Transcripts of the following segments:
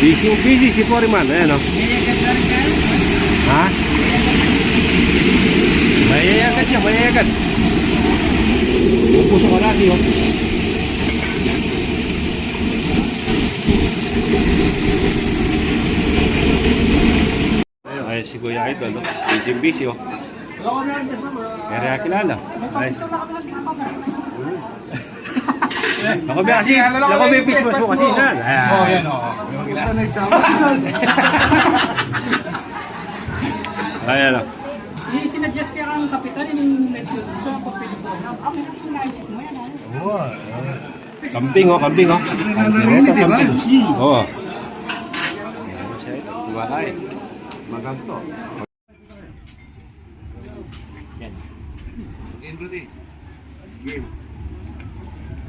Busy busy si Foreman. Ayan o. Ha? Mayayagan niya, mayayagan. Pupuso ka natin o. Ayun, ayun si Kuya Idol. o. Busy busy o. Kaya kilala. Ayos. Ako ba kasi, ako ba Christmas mo kasi na. Oh, yan o. Ayan o. Sinadjust kaya ang kapitan yung medyo gusto ng papel ko. Ako yung naisip mo yan. ah. Kambing oh, kambing oh. Narinig, di ba? Oo. Ayan siya ito, kumakain. Maganto. Game, Rudy. Game.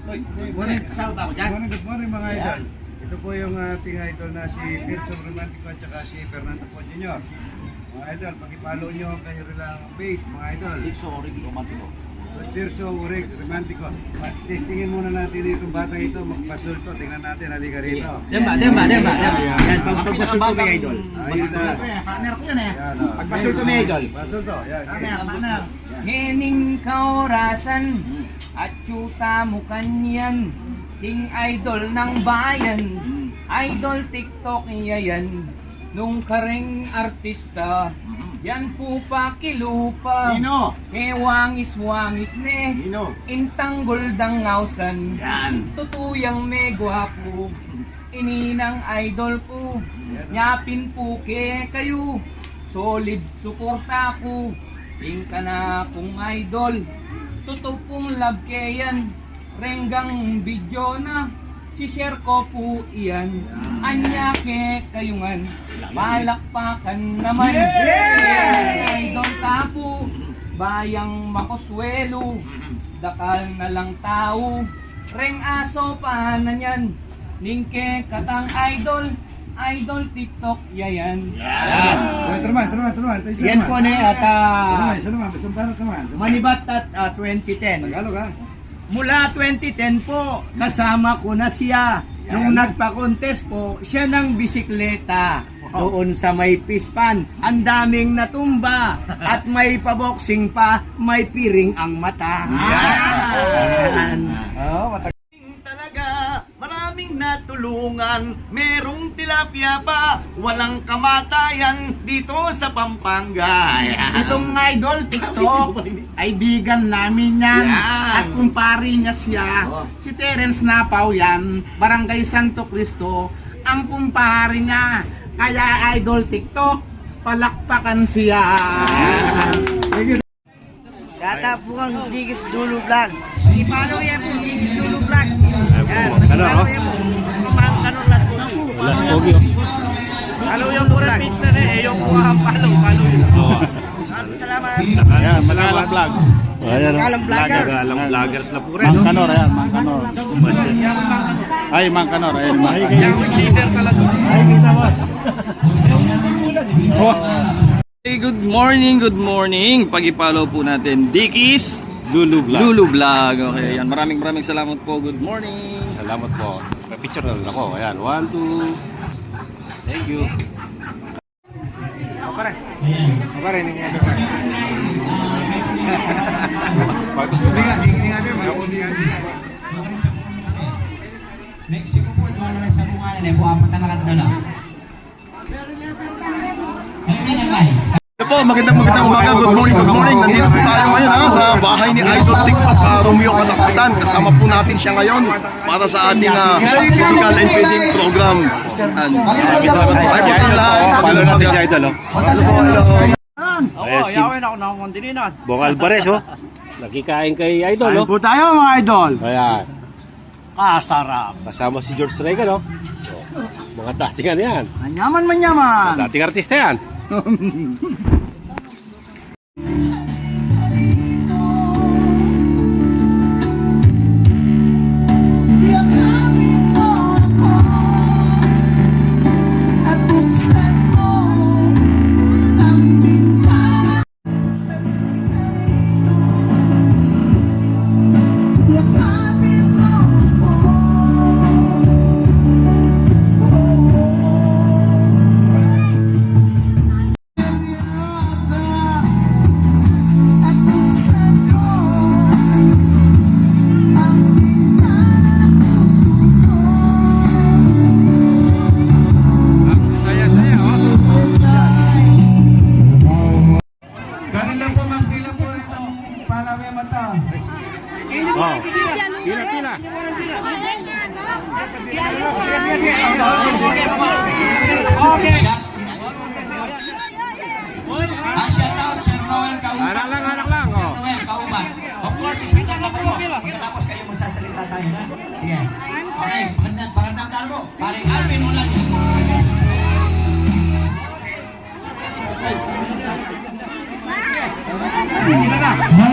Good morning. Kasama ba ako Good morning, good morning mga idol. Ito po yung ating idol na si Tirso Romantico at saka si Fernando Po Jr. Mga idol, pakipollow nyo ang kayo lang page, mga idol. Tirso Urig Romantico. Tirso Urig Romantico. Testingin muna natin itong bata ito, magpasulto. Tingnan natin, halika rito. Demba, demba, demba. Yan, pagpasulto may idol. Ayun na. Partner ko yan eh. Yan, oh. Pagpasulto may idol. Pasulto, yan. Yan. Hening kaorasan at yuta mo kanyan King idol ng bayan Idol TikTok iya yan. Nung kareng artista Yan po pa kilupa. Nino! Kewangis-wangis ne. Nino! Intanggol dangawsan. Yan! Tutuyang may gwapo. Ininang idol ko Nyapin po ke kayo. Solid suporta ko. Ing ka na kong idol. Totoo pong love ke yan Renggang video na. Si-share ko po iyan. Anya ke kayungan Palakpakan naman. Idol ka po Bayang makoswelo. Dakal na lang tao. Reng aso pa na yan. Ningke katang idol. Idol TikTok yayan. Yan! Teman, teman. Tayo Yan po na at ah, isa naman. Isang tanong teman. Manibat at ah, 2010 Tagalog ha? Mula 2010 po, kasama ko na siya. Nung nagpa-contest po, siya ng bisikleta. Doon sa may pispan, ang daming natumba. At may paboxing pa, may piring ang mata. Yan. Talaga maraming natulungan merong tilapia pa walang kamatayan dito sa Pampanga Itong idol TikTok, kaibigan namin yan. Yan. At kumpari niya siya, Oh. si Terence Napaw yan, Barangay Santo Cristo, ang kumpari niya. Kaya idol TikTok, palakpakan siya. Shoutout po ang Digis Dulo Vlog. I-follow yan po, Digis Dulo Salamat. Ayan, malalang vlog. Ayan. Magalang vlogger. Magalang vloggers na po rin. Mang no? Kanor, ayan, Mang Kanor. Ay, Mang Kanor, ayan. Mang leader talaga. Hey, good morning, good morning. Pag-follow po natin, Dickies Lulu vlog. Lulu Vlog. Okay, yan. Maraming maraming salamat po. Good morning. Salamat po. May picture na rin ako. Ayan, one, two. Thank you. Mexico po, doon na sa bungalan eh, buha pa talaga doon lang. Ayun na lang ay. Magandang magandang umaga. Good morning, good morning. Nandito po tayo ngayon ha, sa bahay ni Idol TikTok Romeo Kalakatan. Kasama po natin siya ngayon para sa ating uh, physical and feeding program. And, ay po sa lahat. Follow natin si Idol oh. Ayan, si ako na akong dininan. Bong Alvarez oh. Nakikain kay Idol oh. po tayo mga idol. Ayan. Kasarap. Kasama si George Reagan oh. Oh, Mga dating ano yan. Manyaman manyaman. Dating artista yan. Shout. Ah, shout out, Sir Noel Kauban. Anak lang, anak lang, Sir oh. Noel Kauban. Of course, isang talo po. Pagkatapos kayo magsasalita tayo na. Sige. Okay, pagandang, pagandang talo mo. Paring Alvin ulan. Alright. Masaya